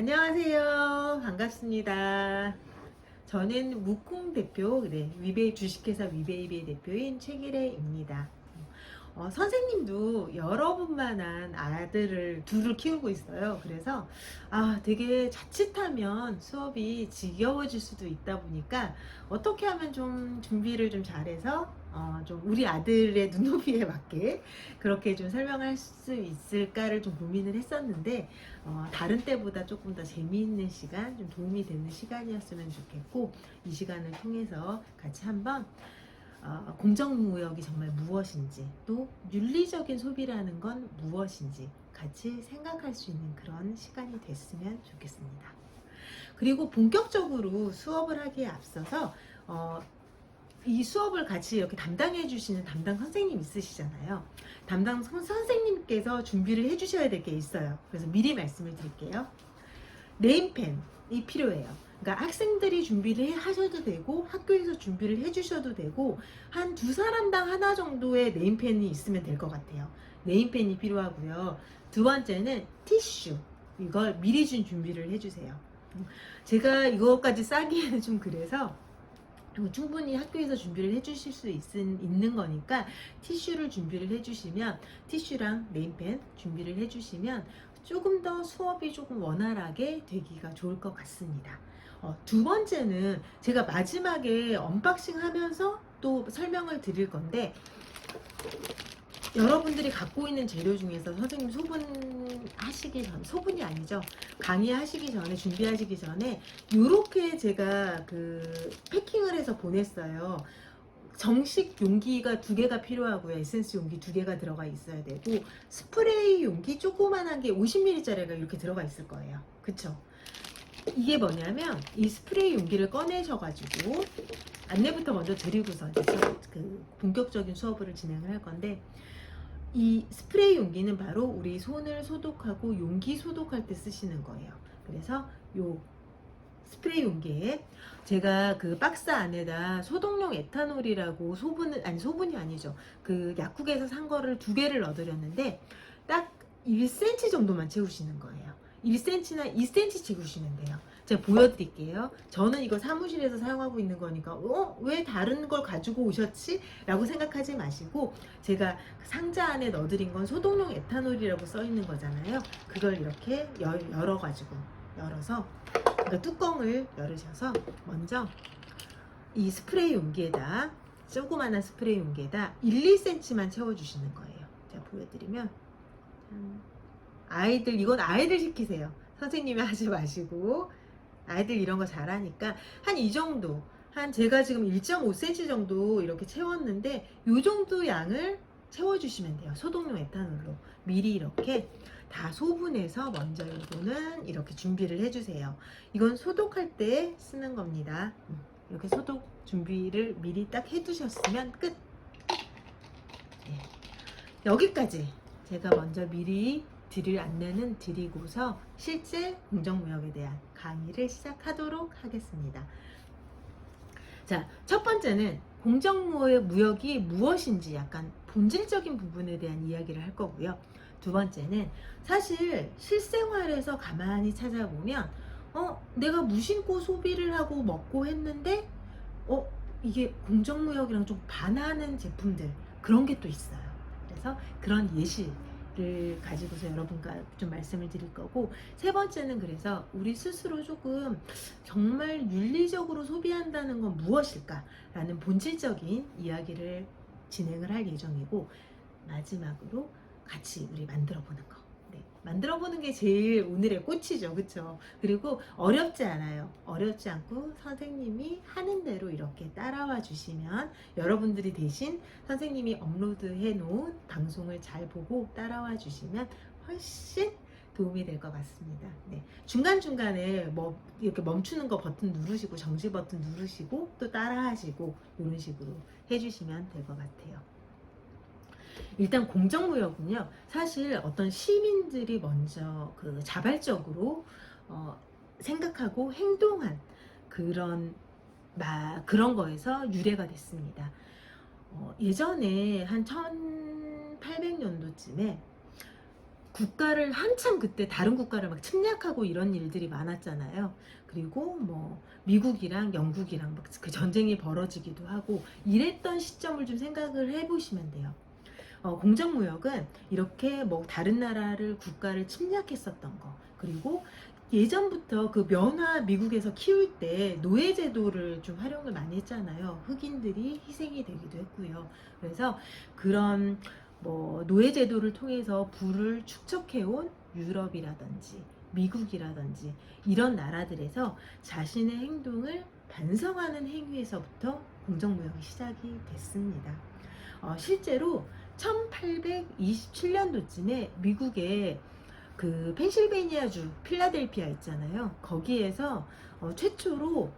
안녕하세요. 반갑습니다. 저는 무콩 대표, 네, 위베이 주식회사 위베이비의 대표인 최기래입니다. 어, 선생님도 여러분만한 아들을 둘을 키우고 있어요. 그래서 아 되게 자칫하면 수업이 지겨워질 수도 있다 보니까 어떻게 하면 좀 준비를 좀 잘해서 어, 좀 우리 아들의 눈높이에 맞게 그렇게 좀 설명할 수 있을까를 좀 고민을 했었는데 어, 다른 때보다 조금 더 재미있는 시간, 좀 도움이 되는 시간이었으면 좋겠고 이 시간을 통해서 같이 한번 어, 공정무역이 정말 무엇인지 또 윤리적인 소비라는 건 무엇인지 같이 생각할 수 있는 그런 시간이 됐으면 좋겠습니다. 그리고 본격적으로 수업을 하기에 앞서서 어, 이 수업을 같이 이렇게 담당해 주시는 담당 선생님 있으시잖아요. 담당 선- 선생님께서 준비를 해 주셔야 될 게 있어요. 그래서 미리 말씀을 드릴게요. 네임펜이 필요해요. 그러니까 학생들이 준비를 해- 하셔도 되고 학교에서 준비를 해 주셔도 되고 한 두 사람당 하나 정도의 네임펜이 있으면 될 것 같아요. 네임펜이 필요하고요. 두 번째는 티슈. 이걸 미리 좀 준비를 해 주세요. 제가 이거까지 싸기에는 좀 그래서 충분히 학교에서 준비를 해주실 수 있, 있는 거니까 티슈를 준비를 해주시면 티슈랑 네임펜 준비를 해주시면 조금 더 수업이 조금 원활하게 되기가 좋을 것 같습니다. 어, 두 번째는 제가 마지막에 언박싱 하면서 또 설명을 드릴 건데 여러분들이 갖고 있는 재료 중에서 선생님 소분 하시기 전 소분이 아니죠. 강의하시기 전에 준비하시기 전에 요렇게 제가 그 패킹을 해서 보냈어요. 정식 용기가 두 개가 필요하고요. 에센스 용기 두 개가 들어가 있어야 되고 스프레이 용기 조그만한 게 50ml짜리가 이렇게 들어가 있을 거예요. 그쵸? 이게 뭐냐면 이 스프레이 용기를 꺼내셔가지고 안내부터 먼저 드리고서 이제 그 본격적인 수업을 진행을 할 건데 이 스프레이 용기는 바로 우리 손을 소독하고 용기 소독할 때 쓰시는 거예요. 그래서 요 스프레이 용기에 제가 그 박스 안에다 소독용 에탄올이라고 소분은 아니 소분이 아니죠. 그 약국에서 산 거를 두 개를 넣어드렸는데 딱 1cm 정도만 채우시는 거예요. 1cm나 2cm 채우시면 돼요. 제가 보여드릴게요. 저는 이거 사무실에서 사용하고 있는 거니까 어? 왜 다른 걸 가지고 오셨지? 라고 생각하지 마시고 제가 그 상자 안에 넣어드린 건 소독용 에탄올이라고 써 있는 거잖아요. 그걸 이렇게 열, 열어가지고 열어서 그러니까 뚜껑을 열으셔서 먼저 이 스프레이 용기에다 조그마한 스프레이 용기에다 1, 2cm만 채워주시는 거예요. 제가 보여드리면 음, 아이들 이건 아이들 시키세요. 선생님이 하지 마시고 아이들 이런 거 잘하니까 한 이 정도 한 제가 지금 1.5cm 정도 이렇게 채웠는데 요 정도 양을 채워주시면 돼요. 소독용 에탄올로 미리 이렇게 다 소분해서 먼저 이거는 이렇게 준비를 해주세요. 이건 소독할 때 쓰는 겁니다. 음, 이렇게 소독 준비를 미리 딱 해두셨으면 끝. 예. 여기까지 제가 먼저 미리 드릴 안내는 드리고서 실제 공정무역에 대한 강의를 시작하도록 하겠습니다. 자, 첫 번째는 공정무역이 무엇인지 약간 본질적인 부분에 대한 이야기를 할 거고요. 두 번째는 사실 실생활에서 가만히 찾아보면 어, 내가 무심코 소비를 하고 먹고 했는데 어, 이게 공정무역이랑 좀 반하는 제품들 그런 게 또 있어요. 그래서 그런 예시 를 가지고서 여러분과 좀 말씀을 드릴 거고 세 번째는 그래서 우리 스스로 조금 정말 윤리적으로 소비한다는 건 무엇일까라는 본질적인 이야기를 진행을 할 예정이고 마지막으로 같이 우리 만들어 보는 거. 네, 만들어 보는 게 제일 오늘의 꽃이죠. 그렇죠? 그리고 어렵지 않아요. 어렵지 않고 선생님이 하는 대로 이렇게 따라와 주시면 여러분들이 대신 선생님이 업로드해 놓은 방송을 잘 보고 따라와 주시면 훨씬 도움이 될 것 같습니다. 네. 중간중간에 뭐 이렇게 멈추는 거 버튼 누르시고 정지 버튼 누르시고 또 따라 하시고 이런 식으로 해주시면 될 것 같아요. 일단 공정무역은요, 사실 어떤 시민들이 먼저 그 자발적으로 어, 생각하고 행동한 그런 마, 그런 거에서 유래가 됐습니다. 어, 예전에 한 1800년도쯤에 국가를 한참 그때 다른 국가를 막 침략하고 이런 일들이 많았잖아요. 그리고 뭐 미국이랑 영국이랑 막 그 전쟁이 벌어지기도 하고 이랬던 시점을 좀 생각을 해보시면 돼요. 어, 공정무역은 이렇게 뭐 다른 나라를 국가를 침략했었던 거 그리고 예전부터 그 면화 미국에서 키울 때 노예 제도를 좀 활용을 많이 했잖아요. 흑인들이 희생이 되기도 했고요. 그래서 그런 뭐 노예 제도를 통해서 부를 축적해온 유럽이라든지 미국이라든지 이런 나라들에서 자신의 행동을 반성하는 행위에서부터 공정무역이 시작이 됐습니다. 어, 실제로 1827년도쯤에 미국의 그 펜실베니아주 필라델피아 있잖아요. 거기에서 어, 최초로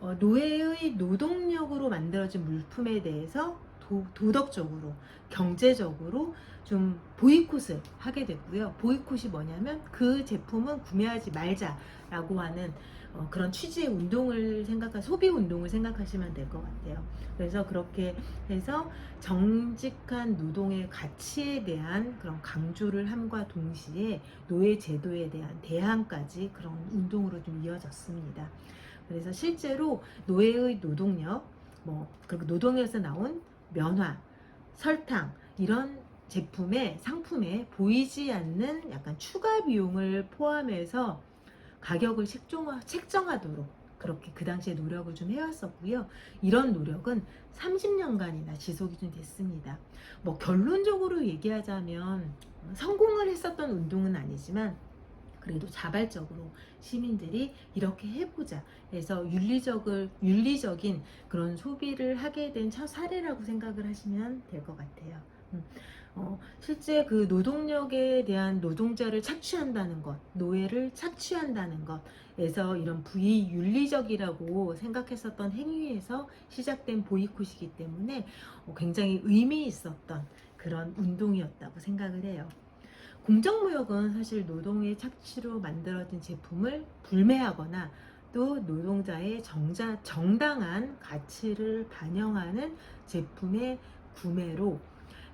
어, 노예의 노동력으로 만들어진 물품에 대해서 도, 도덕적으로 경제적으로 좀 보이콧을 하게 됐고요. 보이콧이 뭐냐면 그 제품은 구매하지 말자라고 하는 어, 그런 취지의 운동을 생각하 소비 운동을 생각하시면 될 것 같아요. 그래서 그렇게 해서 정직한 노동의 가치에 대한 그런 강조를 함과 동시에 노예 제도에 대한 대항까지 그런 운동으로 좀 이어졌습니다. 그래서 실제로 노예의 노동력, 뭐 그리고 노동에서 나온 면화, 설탕 이런 제품에 상품에 보이지 않는 약간 추가 비용을 포함해서 가격을 책정하, 책정하도록 그렇게 그 당시에 노력을 좀 해왔었고요. 이런 노력은 30년간이나 지속이 좀 됐습니다. 뭐 결론적으로 얘기하자면 성공을 했었던 운동은 아니지만 그래도 자발적으로 시민들이 이렇게 해보자 해서 윤리적을 윤리적인 그런 소비를 하게 된 첫 사례라고 생각을 하시면 될 것 같아요. 음, 어, 실제 그 노동력에 대한 노동자를 착취한다는 것, 노예를 착취한다는 것에서 이런 부의윤리적이라고 생각했었던 행위에서 시작된 보이콧이기 때문에 어, 굉장히 의미 있었던 그런 운동이었다고 생각을 해요. 공정무역은 사실 노동의 착취로 만들어진 제품을 불매하거나 또 노동자의 정자, 정당한 가치를 반영하는 제품의 구매로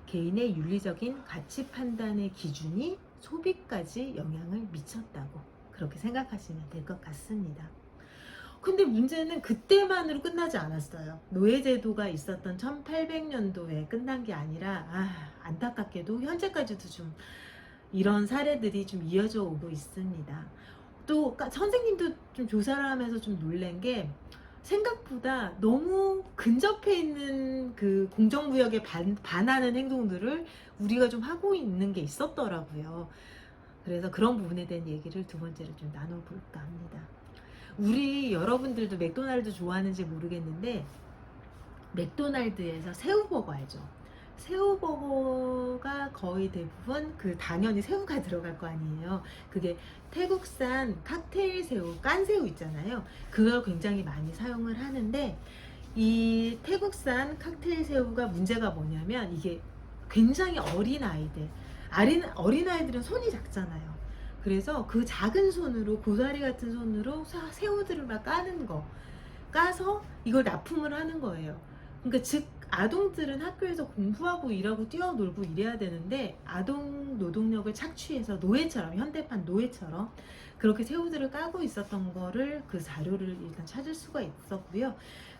개인의 윤리적인 가치 판단의 기준이 소비까지 영향을 미쳤다고 그렇게 생각하시면 될 것 같습니다. 근데 문제는 그때만으로 끝나지 않았어요. 노예제도가 있었던 1800년도에 끝난 게 아니라 아, 안타깝게도 현재까지도 좀 이런 사례들이 좀 이어져 오고 있습니다. 또 까- 선생님도 좀 조사를 하면서 좀 놀란 게 생각보다 너무 근접해 있는 그 공정무역에 반, 반하는 행동들을 우리가 좀 하고 있는 게 있었더라고요. 그래서 그런 부분에 대한 얘기를 두 번째로 좀 나눠볼까 합니다. 우리 여러분들도 맥도날드 좋아하는지 모르겠는데 맥도날드에서 새우버거 알죠? 새우버거가 거의 대부분 그 당연히 새우가 들어갈 거 아니에요. 그게 태국산 칵테일 새우, 깐 새우 있잖아요. 그걸 굉장히 많이 사용을 하는데 이 태국산 칵테일 새우가 문제가 뭐냐면 이게 굉장히 어린 아이들, 어린, 아이들은 손이 작잖아요. 그래서 그 작은 손으로 고사리 같은 손으로 사- 새우들을 막 까는 거 까서 이걸 납품을 하는 거예요. 그러니까 즉 아동들은 학교에서 공부하고 일하고 뛰어놀고 이래야 되는데 아동 노동력을 착취해서 노예처럼 현대판 노예처럼 그렇게 새우들을 까고 있었던 거를 그 자료를 일단 찾을 수가 있었고요.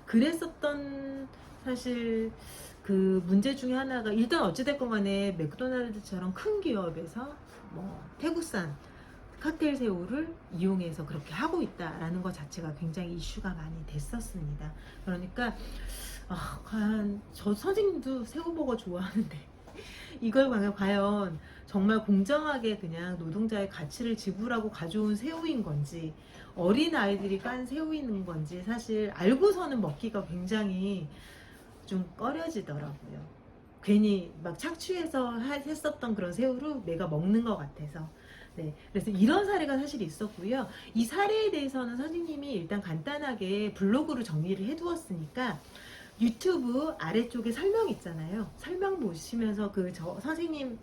그랬었던 사실 그 문제 중에 하나가 일단 어찌됐건 간에 맥도날드처럼 큰 기업에서 뭐 태국산 칵테일 새우를 이용해서 그렇게 하고 있다라는 것 자체가 굉장히 이슈가 많이 됐었습니다. 그러니까 아, 과연 저 선생님도 새우버거 좋아하는데 이걸 과연, 정말 공정하게 그냥 노동자의 가치를 지불하고 가져온 새우인 건지 어린 아이들이 깐 새우인 건지 사실 알고서는 먹기가 굉장히 좀 꺼려지더라고요. 괜히 막 착취해서 하- 했었던 그런 새우를 내가 먹는 것 같아서 네, 그래서 이런 사례가 사실 있었고요. 이 사례에 대해서는 선생님이 일단 간단하게 블로그로 정리를 해두었으니까 유튜브 아래쪽에 설명 있잖아요. 설명 보시면서 그 저 선생님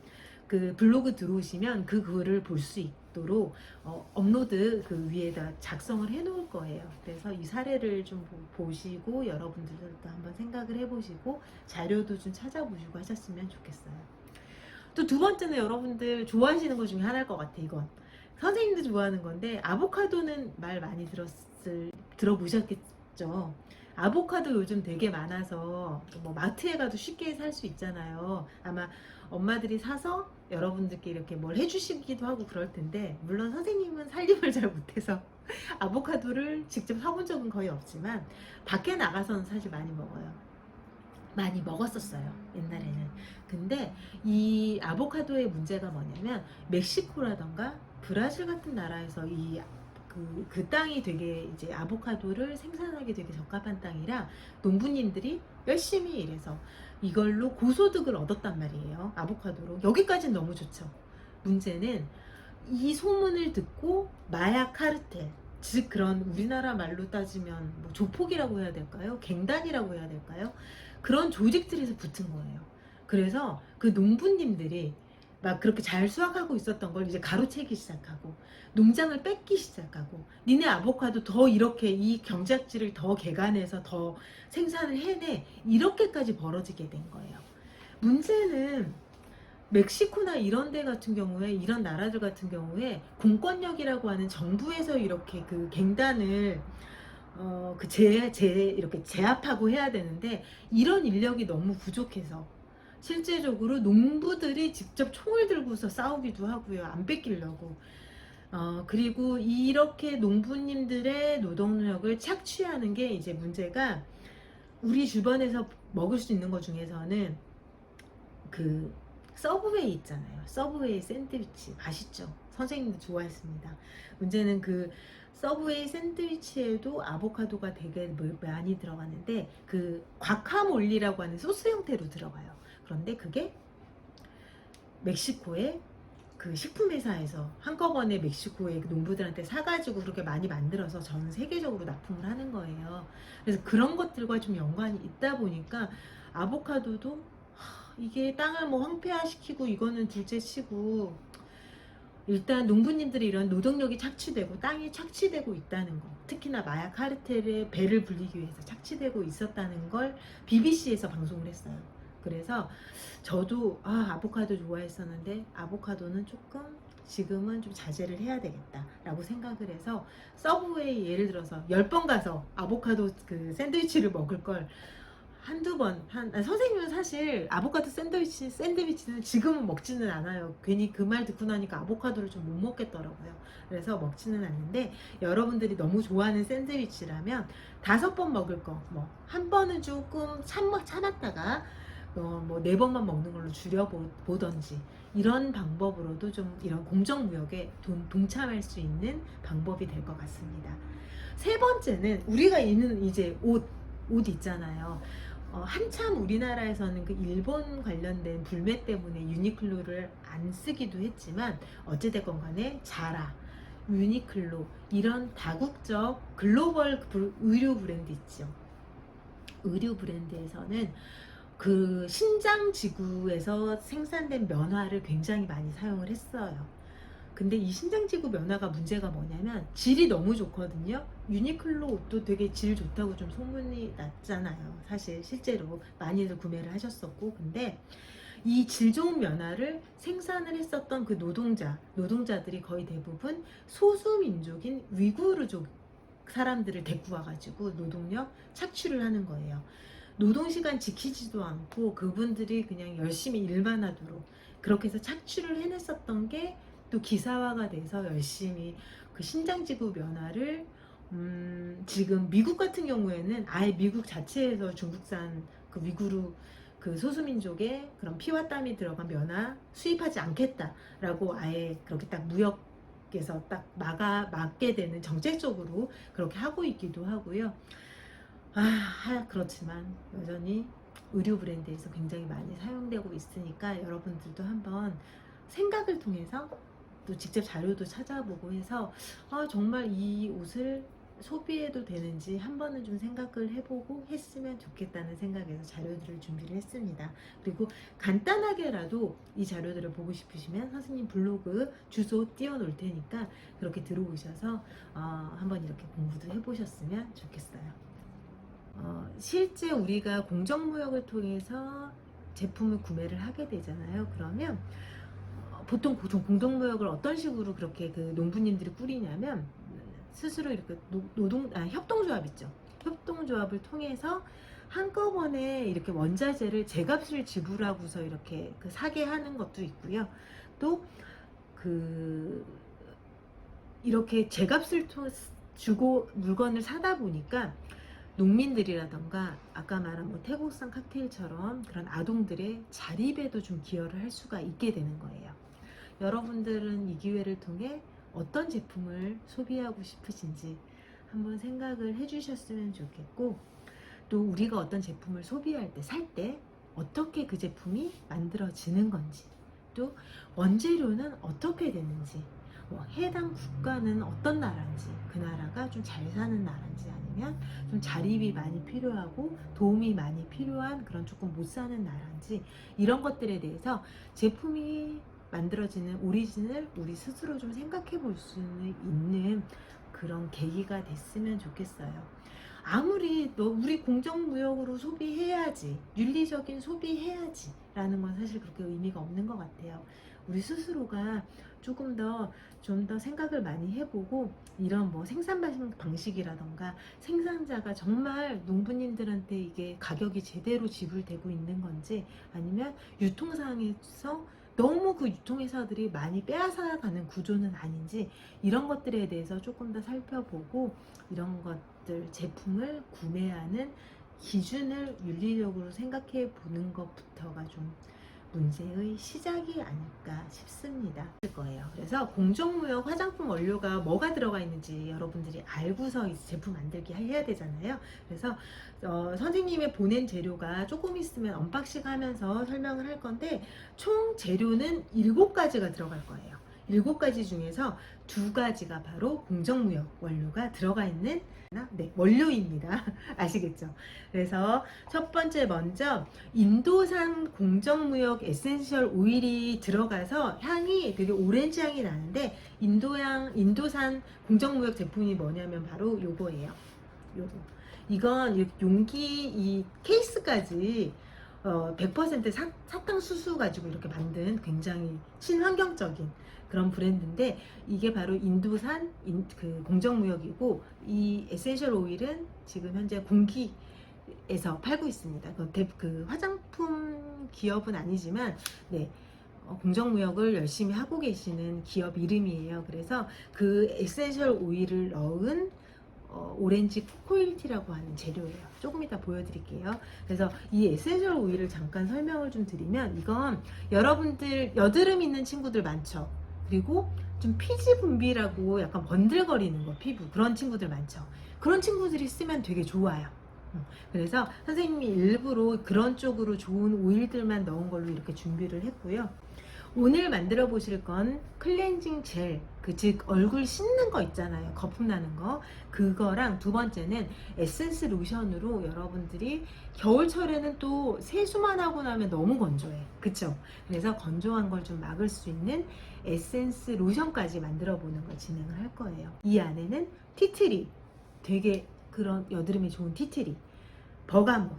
그 블로그 들어오시면 그 글을 볼 수 있도록 어, 업로드 그 위에다 작성을 해 놓을 거예요. 그래서 이 사례를 좀 보- 보시고 여러분들도 한번 생각을 해 보시고 자료도 좀 찾아보시고 하셨으면 좋겠어요. 또 두 번째는 여러분들 좋아하시는 것 중에 하나일 것 같아 이건 선생님도 좋아하는 건데 아보카도는 말 많이 들었을 들어보셨겠죠. 아보카도 요즘 되게 많아서 뭐 마트에 가도 쉽게 살 수 있잖아요. 아마 엄마들이 사서 여러분들께 이렇게 뭘 해주시기도 하고 그럴 텐데 물론 선생님은 살림을 잘 못해서 아보카도를 직접 사본 적은 거의 없지만 밖에 나가서는 사실 많이 먹어요. 많이 먹었었어요 옛날에는. 근데 이 아보카도의 문제가 뭐냐면 멕시코라던가 브라질 같은 나라에서 이 그, 그 땅이 되게 이제 아보카도를 생산하기 되게 적합한 땅이라 농부님들이 열심히 일해서 이걸로 고소득을 얻었단 말이에요. 아보카도로. 여기까지는 너무 좋죠. 문제는 이 소문을 듣고 마약 카르텔, 즉 그런 우리나라 말로 따지면 뭐 조폭이라고 해야 될까요? 갱단이라고 해야 될까요? 그런 조직들에서 붙은 거예요. 그래서 그 농부님들이 막 그렇게 잘 수확하고 있었던 걸 이제 가로채기 시작하고 농장을 뺏기 시작하고 니네 아보카도 더 이렇게 이 경작지를 더 개간해서 더 생산을 해내 이렇게까지 벌어지게 된 거예요. 문제는 멕시코나 이런 데 같은 경우에 이런 나라들 같은 경우에 공권력이라고 하는 정부에서 이렇게 그 갱단을 어그제 제 이렇게 제압하고 해야 되는데 이런 인력이 너무 부족해서 실제적으로 농부들이 직접 총을 들고서 싸우기도 하고요. 안 뺏기려고. 어, 그리고 이렇게 농부님들의 노동력을 착취하는 게 이제 문제가 우리 주변에서 먹을 수 있는 것 중에서는 그 서브웨이 있잖아요. 서브웨이 샌드위치 맛있죠. 선생님도 좋아했습니다. 문제는 그 서브웨이 샌드위치에도 아보카도가 되게 뭐 많이 들어가는데 그 과카몰리라고 하는 소스 형태로 들어가요. 그런데 그게 멕시코의 그 식품회사에서 한꺼번에 멕시코의 그 농부들한테 사가지고 그렇게 많이 만들어서 전 세계적으로 납품을 하는 거예요. 그래서 그런 것들과 좀 연관이 있다 보니까 아보카도도 하, 이게 땅을 뭐 황폐화시키고 이거는 둘째 치고 일단 농부님들이 이런 노동력이 착취되고 땅이 착취되고 있다는 거 특히나 마약 카르텔의 배를 불리기 위해서 착취되고 있었다는 걸 BBC에서 방송을 했어요. 그래서 저도 아 아보카도 좋아했었는데 아보카도는 조금 지금은 좀 자제를 해야 되겠다라고 생각을 해서 서브웨이 예를 들어서 10번 가서 아보카도 그 샌드위치를 먹을 걸 한두 번, 한, 아니, 선생님은 사실 아보카도 샌드위치, 샌드위치는 지금은 먹지는 않아요. 괜히 그 말 듣고 나니까 아보카도를 좀 못 먹겠더라고요. 그래서 먹지는 않는데 여러분들이 너무 좋아하는 샌드위치라면 다섯 번 먹을 거, 뭐, 한 번은 조금 참, 참았다가 어, 뭐네 번만 먹는 걸로 줄여보던지 이런 방법으로도 좀 이런 공정무역에 돈, 동참할 수 있는 방법이 될 것 같습니다. 세 번째는 우리가 입는 이제 옷, 옷 있잖아요. 어, 한참 우리나라에서는 그 일본 관련된 불매 때문에 유니클로를 안 쓰기도 했지만 어찌됐건 간에 자라, 유니클로 이런 다국적 글로벌 브- 의류 브랜드 있죠. 의류 브랜드에서는 그 신장 지구에서 생산된 면화를 굉장히 많이 사용을 했어요. 근데 이 신장 지구 면화가 문제가 뭐냐면 질이 너무 좋거든요. 유니클로 옷도 되게 질 좋다고 좀 소문이 났잖아요. 사실 실제로 많이들 구매를 하셨었고 근데 이 질 좋은 면화를 생산을 했었던 그 노동자, 노동자들이 거의 대부분 소수 민족인 위구르족 사람들을 데리고 와가지고 노동력 착취를 하는 거예요. 노동시간 지키지도 않고 그분들이 그냥 열심히 일만 하도록 그렇게 해서 착취를 해냈었던 게 또 기사화가 돼서 열심히 그 신장지구 면화를 음, 지금 미국 같은 경우에는 아예 미국 자체에서 중국산 그 위구르 그 소수민족의 그런 피와 땀이 들어간 면화 수입하지 않겠다라고 아예 그렇게 딱 무역에서 딱 막아 막게 되는 정책적으로 그렇게 하고 있기도 하고요. 아 하- 그렇지만 여전히 의류 브랜드에서 굉장히 많이 사용되고 있으니까 여러분들도 한번 생각을 통해서 또 직접 자료도 찾아보고 해서 아, 정말 이 옷을 소비해도 되는지 한 번은 좀 생각을 해보고 했으면 좋겠다는 생각에서 자료들을 준비를 했습니다. 그리고 간단하게라도 이 자료들을 보고 싶으시면 선생님 블로그 주소 띄워놓을 테니까 그렇게 들어오셔서 어, 한번 이렇게 공부도 해보셨으면 좋겠어요. 어, 실제 우리가 공정무역을 통해서 제품을 구매를 하게 되잖아요. 그러면 어, 보통 공동무역을 어떤 식으로 그렇게 그 농부님들이 꾸리냐면 스스로 이렇게 노, 노동 아, 협동조합 있죠. 협동조합을 통해서 한꺼번에 이렇게 원자재를 제값을 지불하고서 이렇게 그 사게 하는 것도 있고요. 또 그 이렇게 제값을 통- 주고 물건을 사다 보니까 농민들이라던가 아까 말한 뭐 태국산 칵테일처럼 그런 아동들의 자립에도 좀 기여를 할 수가 있게 되는 거예요. 여러분들은 이 기회를 통해 어떤 제품을 소비하고 싶으신지 한번 생각을 해주셨으면 좋겠고 또 우리가 어떤 제품을 소비할 때, 살때 어떻게 그 제품이 만들어지는 건지 또 원재료는 어떻게 되는지 뭐 해당 국가는 어떤 나라인지 그 나라가 좀 잘 사는 나라인지 아니면 좀 자립이 많이 필요하고 도움이 많이 필요한 그런 조금 못 사는 나라인지 이런 것들에 대해서 제품이 만들어지는 오리진을 우리 스스로 좀 생각해 볼 수 있는 그런 계기가 됐으면 좋겠어요. 아무리 너 우리 공정무역으로 소비해야지 윤리적인 소비해야지 라는 건 사실 그렇게 의미가 없는 것 같아요. 우리 스스로가 조금 더좀더 생각을 많이 해보고 이런 뭐 생산 방- 방식이라던가 생산자가 정말 농부님들한테 이게 가격이 제대로 지불되고 있는 건지 아니면 유통상에서 너무 그 유통회사들이 많이 빼앗아가는 구조는 아닌지 이런 것들에 대해서 조금 더 살펴보고 이런 것들 제품을 구매하는 기준을 윤리적으로 생각해 보는 것부터가 좀 문제의 시작이 아닐까 싶습니다. 일 거예요. 그래서 공정무역 화장품 원료가 뭐가 들어가 있는지 여러분들이 알고서 이 제품 만들기 해야 되잖아요. 그래서 어, 선생님의 보낸 재료가 조금 있으면 언박싱 하면서 설명을 할 건데 총 재료는 일곱 가지가 들어갈 거예요. 일곱 가지 중에서 두 가지가 바로 공정무역 원료가 들어가 있는 네, 원료입니다. 아시겠죠? 그래서 첫 번째 먼저 인도산 공정무역 에센셜 오일이 들어가서 향이 되게 오렌지 향이 나는데 인도향 인도산 공정무역 제품이 뭐냐면 바로 요거예요. 요거. 이건 이 용기 이 케이스까지 어, 100% 사, 사탕 수수 가지고 이렇게 만든 굉장히 친환경적인 그런 브랜드인데 이게 바로 인도산 인, 그 공정무역이고 이 에센셜 오일은 지금 현재 공기 에서 팔고 있습니다. 그, 대- 그 화장품 기업은 아니지만 네. 어, 공정무역을 열심히 하고 계시는 기업 이름이에요. 그래서 그 에센셜 오일을 넣은 어, 오렌지 코코일티라고 하는 재료예요. 조금 이따 보여드릴게요. 그래서 이 에센셜 오일을 잠깐 설명을 좀 드리면 이건 여러분들 여드름 있는 친구들 많죠. 그리고 좀 피지 분비라고 약간 번들거리는 거 피부 그런 친구들 많죠. 그런 친구들이 쓰면 되게 좋아요. 음, 그래서 선생님이 일부러 그런 쪽으로 좋은 오일들만 넣은 걸로 이렇게 준비를 했고요. 오늘 만들어 보실 건 클렌징 젤, 그 즉 얼굴 씻는 거 있잖아요. 거품 나는 거. 그거랑 두 번째는 에센스 로션으로 여러분들이 겨울철에는 또 세수만 하고 나면 너무 건조해. 그쵸? 그래서 건조한 걸 좀 막을 수 있는 에센스 로션까지 만들어 보는 걸 진행을 할 거예요. 이 안에는 티트리, 되게 그런 여드름에 좋은 티트리, 버가못,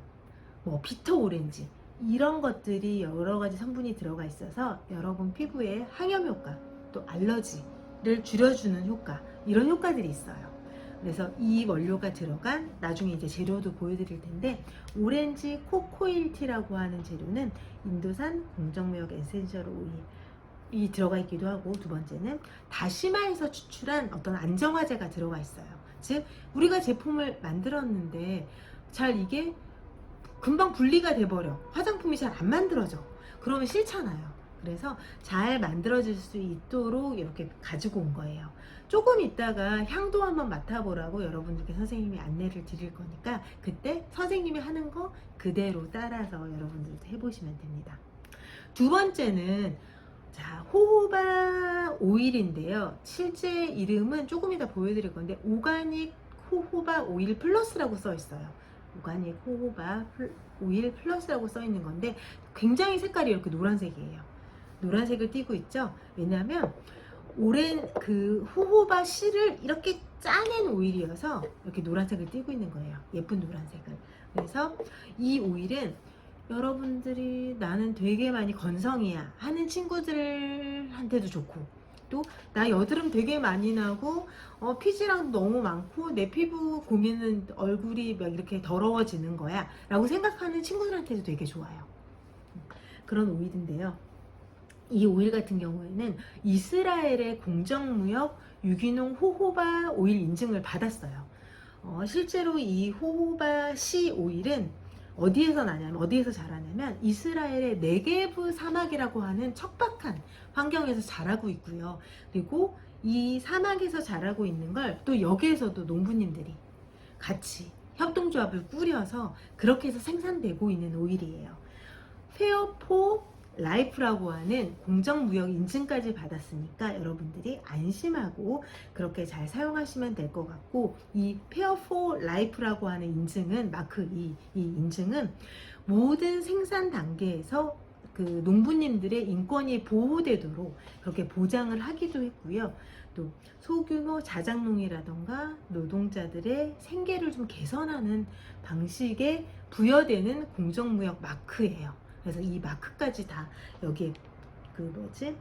뭐 비터 오렌지 이런 것들이 여러 가지 성분이 들어가 있어서 여러분 피부에 항염 효과, 또 알러지 를 줄여주는 효과 이런 효과들이 있어요. 그래서 이 원료가 들어간 나중에 이제 재료도 보여드릴 텐데 오렌지 코코일티라고 하는 재료는 인도산 공정무역 에센셜 오일이 들어가 있기도 하고 두 번째는 다시마에서 추출한 어떤 안정화제가 들어가 있어요. 즉 우리가 제품을 만들었는데 잘 이게 금방 분리가 돼버려 화장품이 잘 안 만들어져 그러면 싫잖아요. 그래서 잘 만들어질 수 있도록 이렇게 가지고 온 거예요. 조금 있다가 향도 한번 맡아보라고 여러분들께 선생님이 안내를 드릴 거니까 그때 선생님이 하는 거 그대로 따라서 여러분들도 해보시면 됩니다. 두 번째는 자 호호바 오일인데요. 실제 이름은 조금 이따 보여드릴 건데 오가닉 호호바 오일 플러스라고 써 있어요. 오가닉 호호바 플- 오일 플러스라고 써 있는 건데 굉장히 색깔이 이렇게 노란색이에요. 노란색을 띠고 있죠. 왜냐하면 오랜 그 호호바 씨를 이렇게 짜낸 오일이어서 이렇게 노란색을 띠고 있는 거예요. 예쁜 노란색을. 그래서 이 오일은 여러분들이 나는 되게 많이 건성이야 하는 친구들한테도 좋고 또 나 여드름 되게 많이 나고 어, 피지랑 너무 많고 내 피부 고민은 얼굴이 막 이렇게 더러워지는 거야 라고 생각하는 친구들한테도 되게 좋아요 그런 오일인데요 이 오일 같은 경우에는 이스라엘의 공정무역 유기농 호호바 오일 인증을 받았어요 어, 실제로 이 호호바 씨 오일은 어디에서 나냐면 어디에서 자라냐면 이스라엘의 네게브 사막이라고 하는 척박한 환경에서 자라고 있고요. 그리고 이 사막에서 자라고 있는 걸 또 여기에서도 농부님들이 같이 협동조합을 꾸려서 그렇게 해서 생산되고 있는 오일이에요. 페어포 라이프라고 하는 공정무역 인증까지 받았으니까 여러분들이 안심하고 그렇게 잘 사용하시면 될 것 같고 이 페어 포 라이프라고 하는 인증은 마크 이, 이 인증은 모든 생산 단계에서 그 농부님들의 인권이 보호되도록 그렇게 보장을 하기도 했고요. 또 소규모 자작농이라던가 노동자들의 생계를 좀 개선하는 방식에 부여되는 공정무역 마크예요. 그래서 이 마크까지 다 여기에 그 뭐지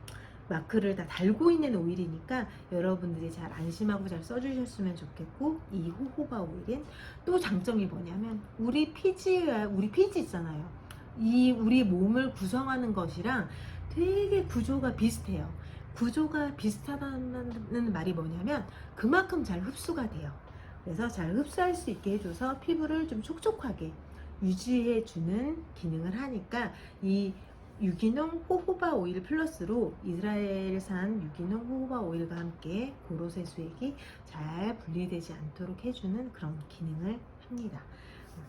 마크를 다 달고 있는 오일이니까 여러분들이 잘 안심하고 잘 써주셨으면 좋겠고 이 호호바 오일은 또 장점이 뭐냐면 우리 피지와 우리 피지 있잖아요. 이 우리 몸을 구성하는 것이랑 되게 구조가 비슷해요. 구조가 비슷하다는 말이 뭐냐면 그만큼 잘 흡수가 돼요. 그래서 잘 흡수할 수 있게 해줘서 피부를 좀 촉촉하게 유지해주는 기능을 하니까 이 유기농 호호바 오일 플러스로 이스라엘산 유기농 호호바 오일과 함께 고로쇠 수액이 잘 분리되지 않도록 해주는 그런 기능을 합니다.